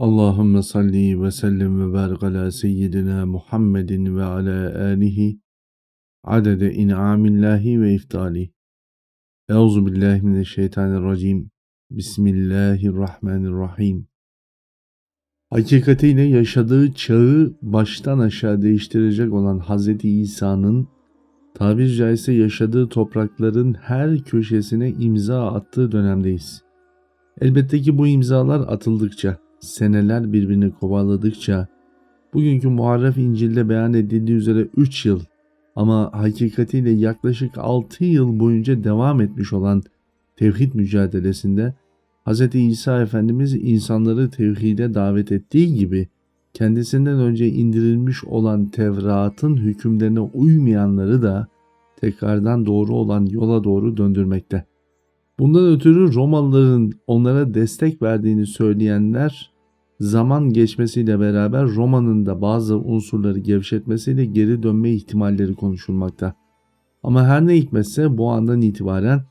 Allahümme salli ve sellem ve barik ala seyyidina Muhammedin ve ala alihi adede in'amillahi ve iftali. Euzu billahi mineşşeytanirracim. Bismillahirrahmanirrahim. Hakikatiyle yaşadığı çağı baştan aşağı değiştirecek olan Hz. İsa'nın tabiri caizse yaşadığı toprakların her köşesine imza attığı dönemdeyiz. Elbette ki bu imzalar atıldıkça seneler birbirini kovaladıkça bugünkü Muharref İncil'de beyan edildiği üzere 3 yıl ama hakikatiyle yaklaşık 6 yıl boyunca devam etmiş olan tevhid mücadelesinde Hz. İsa Efendimiz insanları tevhide davet ettiği gibi kendisinden önce indirilmiş olan Tevrat'ın hükümlerine uymayanları da tekrardan doğru olan yola doğru döndürmekte. Bundan ötürü Romalıların onlara destek verdiğini söyleyenler zaman geçmesiyle beraber Roma'nın da bazı unsurları gevşetmesiyle geri dönme ihtimalleri konuşulmakta. Ama her ne hikmetse bu andan itibaren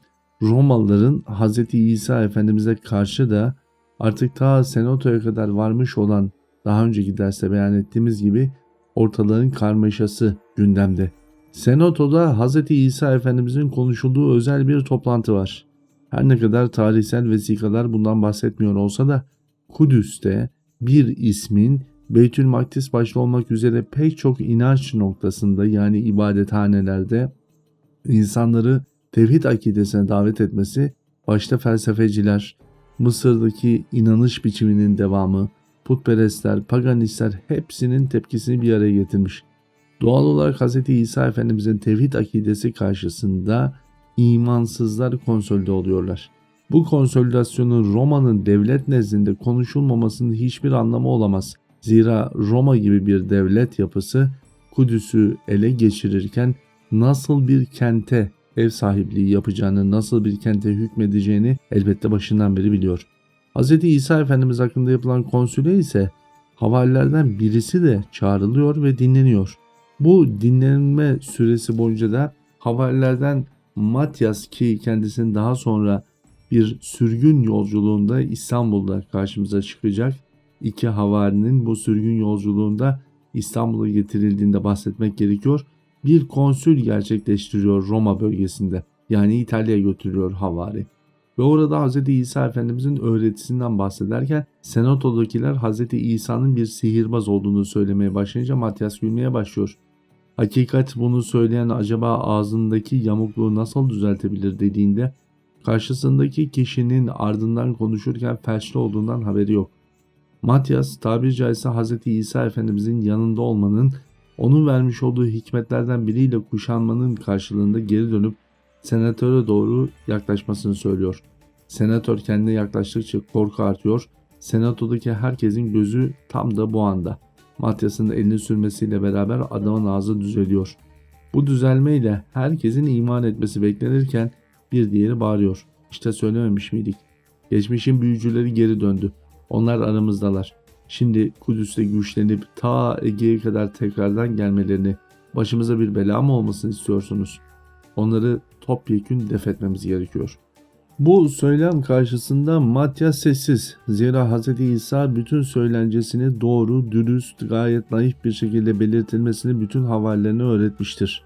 Romalıların Hz. İsa Efendimiz'e karşı da artık ta senatoya kadar varmış olan daha önceki derste beyan ettiğimiz gibi ortaların karmaşası gündemde. Senatoda Hz. İsa Efendimiz'in konuşulduğu özel bir toplantı var. Her ne kadar tarihsel vesikalar bundan bahsetmiyor olsa da Kudüs'te bir ismin Beytül Maktis başta olmak üzere pek çok inanç noktasında yani ibadethanelerde insanları tevhid akidesine davet etmesi başta felsefeciler, Mısır'daki inanış biçiminin devamı, putperestler, paganistler hepsinin tepkisini bir araya getirmiş. Doğal olarak Hz. İsa Efendimizin tevhid akidesi karşısında imansızlar konsolide oluyorlar. Bu konsolidasyonun Roma'nın devlet nezdinde konuşulmamasının hiçbir anlamı olamaz. Zira Roma gibi bir devlet yapısı Kudüs'ü ele geçirirken nasıl bir kente ev sahipliği yapacağını, nasıl bir kente hükmedeceğini elbette başından beri biliyor. Hz. İsa Efendimiz hakkında yapılan konsüle ise havarilerden birisi de çağrılıyor ve dinleniyor. Bu dinlenme süresi boyunca da havarilerden Matyas ki kendisinin daha sonra bir sürgün yolculuğunda İstanbul'da karşımıza çıkacak. İki havarinin bu sürgün yolculuğunda İstanbul'a getirildiğinde bahsetmek gerekiyor. Bir konsül gerçekleştiriyor Roma bölgesinde. Yani İtalya'ya götürüyor havari. Ve orada Hz. İsa Efendimizin öğretisinden bahsederken senatodakiler Hz. İsa'nın bir sihirbaz olduğunu söylemeye başlayınca Matyas gülmeye başlıyor. Hakikat bunu söyleyen acaba ağzındaki yamukluğu nasıl düzeltebilir dediğinde karşısındaki kişinin ardından konuşurken felçli olduğundan haberi yok. Matyas tabiri caizse Hz. İsa Efendimizin yanında olmanın, onun vermiş olduğu hikmetlerden biriyle kuşanmanın karşılığında geri dönüp senatöre doğru yaklaşmasını söylüyor. Senatör kendine yaklaştıkça korku artıyor. Senatodaki herkesin gözü tam da bu anda. Matyas'ın elini sürmesiyle beraber adamın ağzı düzeliyor. Bu düzelmeyle herkesin iman etmesi beklenirken bir diğeri bağırıyor. İşte söylememiş miydik? Geçmişin büyücüleri geri döndü. Onlar aramızdalar. Şimdi Kudüs'te güçlenip ta Ege'ye kadar tekrardan gelmelerini, başımıza bir bela mı olmasını istiyorsunuz? Onları topyekün def etmemiz gerekiyor.'' Bu söylem karşısında Matyas sessiz. Zira Hz. İsa bütün söylencesini doğru, dürüst, gayet naif bir şekilde belirtilmesini bütün havarilerine öğretmiştir.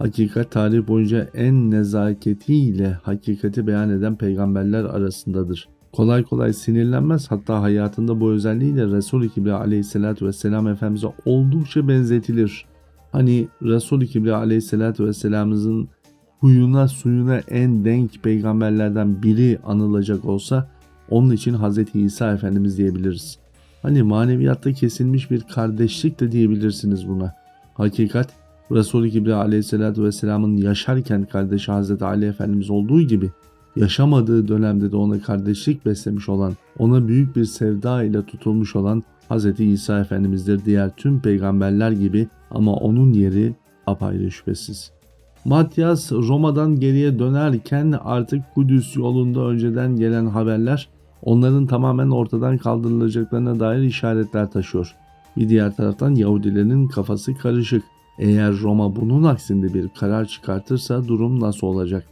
Hakikat tarih boyunca en nezaketiyle hakikati beyan eden peygamberler arasındadır. Kolay kolay sinirlenmez hatta hayatında bu özelliğiyle Resul-i Kibri aleyhissalatü vesselam Efendimiz'e oldukça benzetilir. Hani Resul-i Kibri aleyhissalatü vesselamımızın huyuna suyuna en denk peygamberlerden biri anılacak olsa onun için Hz. İsa Efendimiz diyebiliriz. Hani maneviyatta kesilmiş bir kardeşlik de diyebilirsiniz buna. Hakikat Resul-i Kibri aleyhissalatü vesselamın yaşarken kardeşi Hz. Ali Efendimiz olduğu gibi yaşamadığı dönemde de ona kardeşlik beslemiş olan, ona büyük bir sevda ile tutulmuş olan Hz. İsa Efendimiz'dir diğer tüm peygamberler gibi ama onun yeri apayrı şüphesiz. Matyas Roma'dan geriye dönerken artık Kudüs yolunda önceden gelen haberler onların tamamen ortadan kaldırılacaklarına dair işaretler taşıyor. Bir diğer taraftan Yahudilerin kafası karışık. Eğer Roma bunun aksinde bir karar çıkartırsa durum nasıl olacak?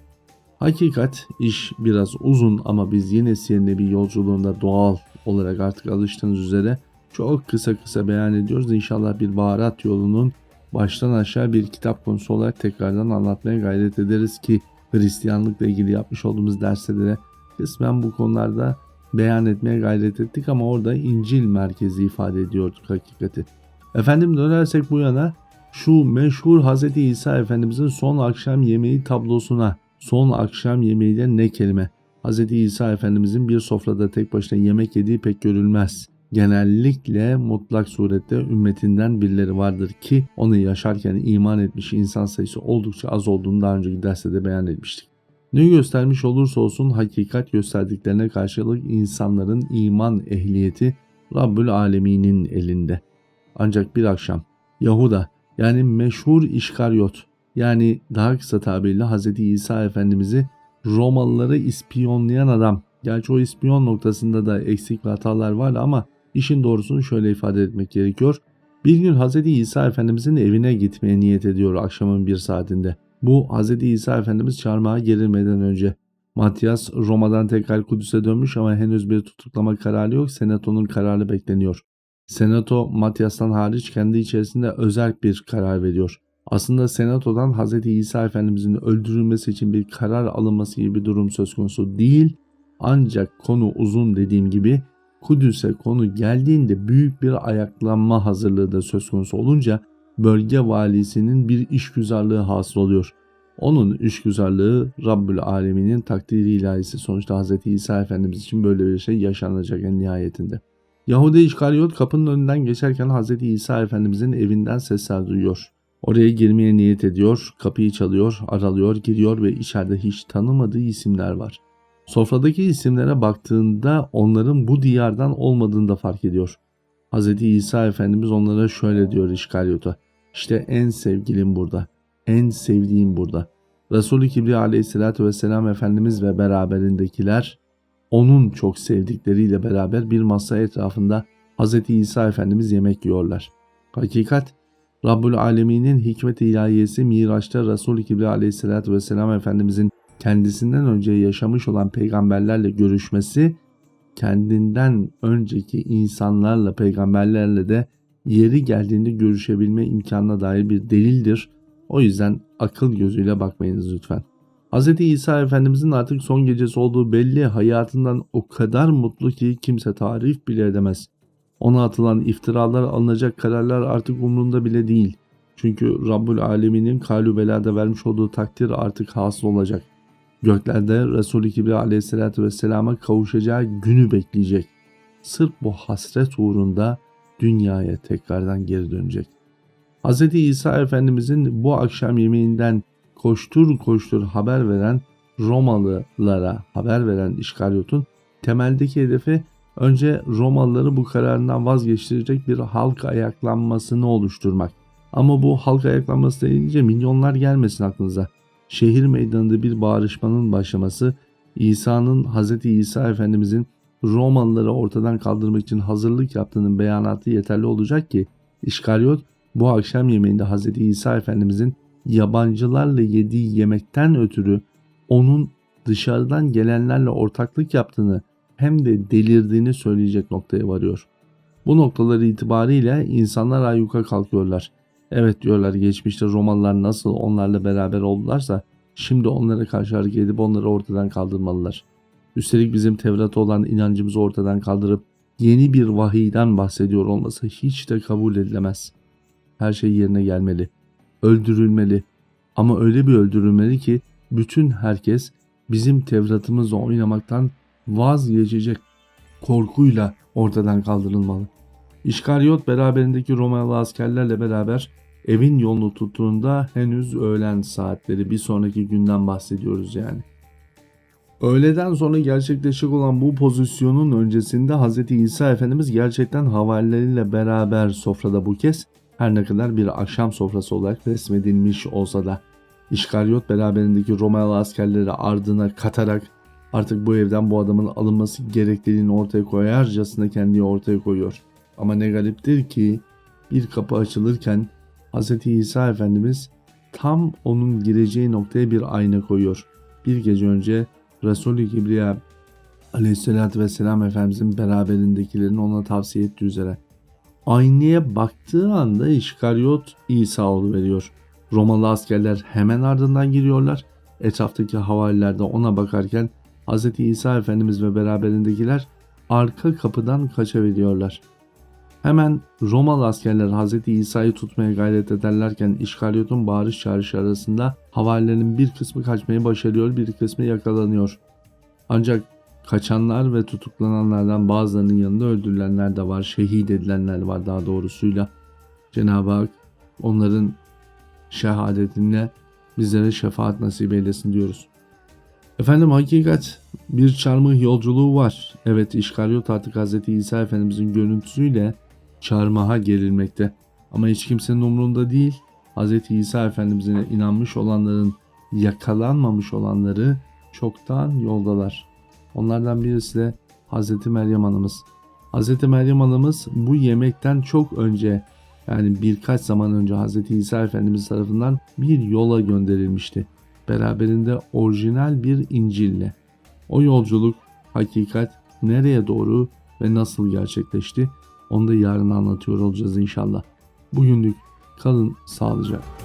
Hakikat iş biraz uzun ama biz yine Siyer bir yolculuğunda doğal olarak artık alıştığınız üzere çok kısa kısa beyan ediyoruz. İnşallah bir baharat yolunun baştan aşağı bir kitap konusu olarak tekrardan anlatmaya gayret ederiz ki Hristiyanlıkla ilgili yapmış olduğumuz derslere kısmen bu konularda beyan etmeye gayret ettik ama orada İncil merkezi ifade ediyorduk hakikati. Efendim dönersek bu yana şu meşhur Hz. İsa Efendimizin son akşam yemeği tablosuna son akşam yemeği de ne kelime? Hz. İsa Efendimizin bir sofrada tek başına yemek yediği pek görülmez. Genellikle mutlak surette ümmetinden birileri vardır ki onu yaşarken iman etmiş insan sayısı oldukça az olduğunu daha önceki derste de beyan etmiştik. Ne göstermiş olursa olsun hakikat gösterdiklerine karşılık insanların iman ehliyeti Rabbül Alemin'in elinde. Ancak bir akşam Yahuda yani meşhur İşkaryot yani daha kısa tabirle Hz. İsa Efendimiz'i Romalıları ispiyonlayan adam. Gerçi o ispiyon noktasında da eksik ve hatalar var ama işin doğrusunu şöyle ifade etmek gerekiyor. Bir gün Hz. İsa Efendimizin evine gitmeye niyet ediyor akşamın bir saatinde. Bu Hz. İsa Efendimiz çarmıha gerilmeden önce. Matthias Roma'dan tekrar Kudüs'e dönmüş ama henüz bir tutuklama kararı yok. Senato'nun kararı bekleniyor. Senato Matthias'tan hariç kendi içerisinde özel bir karar veriyor. Aslında Senato'dan Hz. İsa Efendimizin öldürülmesi için bir karar alınması gibi bir durum söz konusu değil. Ancak konu uzun dediğim gibi Kudüs'e konu geldiğinde büyük bir ayaklanma hazırlığı da söz konusu olunca bölge valisinin bir işgüzarlığı hasıl oluyor. Onun işgüzarlığı Rabbül Alemin'in takdiri ilahisi sonuçta Hz. İsa Efendimiz için böyle bir şey yaşanacak en nihayetinde. Yahudi İşkaryot kapının önünden geçerken Hz. İsa Efendimizin evinden sesler duyuyor. Oraya girmeye niyet ediyor, kapıyı çalıyor, aralıyor, giriyor ve içeride hiç tanımadığı isimler var. Sofradaki isimlere baktığında onların bu diyardan olmadığını da fark ediyor. Hz. İsa Efendimiz onlara şöyle diyor İşkaryot'a. İşte en sevgilim burada, en sevdiğim burada. Resulü Kibriya aleyhissalatü vesselam Efendimiz ve beraberindekiler onun çok sevdikleriyle beraber bir masa etrafında Hz. İsa Efendimiz yemek yiyorlar. Hakikat Rabbul Alemin'in hikmet ilahiyesi Miraç'ta Resul-i Kibriya aleyhissalatü vesselam Efendimizin kendisinden önce yaşamış olan peygamberlerle görüşmesi kendinden önceki insanlarla peygamberlerle de yeri geldiğinde görüşebilme imkanına dair bir delildir. O yüzden akıl gözüyle bakmayınız lütfen. Hz. İsa Efendimizin artık son gecesi olduğu belli hayatından o kadar mutlu ki kimse tarif bile edemez. Ona atılan iftiralar alınacak kararlar artık umrunda bile değil. Çünkü Rabbül Alemin'in kalübelada vermiş olduğu takdir artık hasıl olacak. Göklerde Resul-i Kibriya aleyhissalatü vesselama kavuşacağı günü bekleyecek. Sırf bu hasret uğrunda dünyaya tekrardan geri dönecek. Hz. İsa Efendimizin bu akşam yemeğinden koştur koştur haber veren Romalılara haber veren İşkaryot'un temeldeki hedefi önce Romalıları bu kararından vazgeçirecek bir halk ayaklanmasını oluşturmak. Ama bu halk ayaklanması deyince milyonlar gelmesin aklınıza. Şehir meydanında bir bağrışmanın başlaması, İsa'nın Hz. İsa Efendimizin Romalıları ortadan kaldırmak için hazırlık yaptığının beyanatı yeterli olacak ki İşkaryot bu akşam yemeğinde Hz. İsa Efendimizin yabancılarla yediği yemekten ötürü onun dışarıdan gelenlerle ortaklık yaptığını hem de delirdiğini söyleyecek noktaya varıyor. Bu noktaları itibariyle insanlar ayyuka kalkıyorlar. Evet diyorlar geçmişte Romalılar nasıl onlarla beraber oldularsa şimdi onlara karşı hareket edip onları ortadan kaldırmalılar. Üstelik bizim Tevrat'a olan inancımızı ortadan kaldırıp yeni bir vahiyden bahsediyor olması hiç de kabul edilemez. Her şey yerine gelmeli. Öldürülmeli. Ama öyle bir öldürülmeli ki bütün herkes bizim Tevrat'ımızla oynamaktan vazgeçecek korkuyla ortadan kaldırılmalı. İşkaryot beraberindeki Romalı askerlerle beraber evin yolunu tuttuğunda henüz öğlen saatleri bir sonraki günden bahsediyoruz yani. Öğleden sonra gerçekleşecek olan bu pozisyonun öncesinde Hz. İsa Efendimiz gerçekten havalileriyle beraber sofrada bu kez her ne kadar bir akşam sofrası olarak resmedilmiş olsa da İşkaryot beraberindeki Romalı askerleri ardına katarak artık bu evden bu adamın alınması gerektiğini ortaya koyarcasına kendini ortaya koyuyor. Ama ne gariptir ki bir kapı açılırken Hz. İsa Efendimiz tam onun gireceği noktaya bir ayna koyuyor. Bir gece önce Resulü Kibriya Aleyhisselatü Vesselam Efendimizin beraberindekilerin ona tavsiye ettiği üzere. Aynaya baktığı anda İşkaryot İsa veriyor. Romalı askerler hemen ardından giriyorlar. Etraftaki havariler de ona bakarken Hz. İsa Efendimiz ve beraberindekiler arka kapıdan kaçabiliyorlar. Hemen Romalı askerler Hz. İsa'yı tutmaya gayret ederlerken İşkaryot'un bağırış çağrışı arasında havarilerin bir kısmı kaçmayı başarıyor, bir kısmı yakalanıyor. Ancak kaçanlar ve tutuklananlardan bazılarının yanında öldürülenler de var, şehit edilenler var daha doğrusuyla. Cenab-ı Hak onların şehadetinde bizlere şefaat nasip eylesin diyoruz. Efendim hakikat bir çarmıh yolculuğu var. Evet İşkaryot artık Hz. İsa Efendimizin görüntüsüyle çarmıha gerilmekte. Ama hiç kimsenin umurunda değil. Hz. İsa Efendimizine inanmış olanların yakalanmamış olanları çoktan yoldalar. Onlardan birisi de Hz. Meryem Anamız. Hz. Meryem Anamız bu yemekten çok önce yani birkaç zaman önce Hz. İsa Efendimiz tarafından bir yola gönderilmişti. Beraberinde orijinal bir İncil'le. O yolculuk, hakikat nereye doğru ve nasıl gerçekleşti onu da yarın anlatıyor olacağız inşallah. Bugünlük kalın sağlıcakla.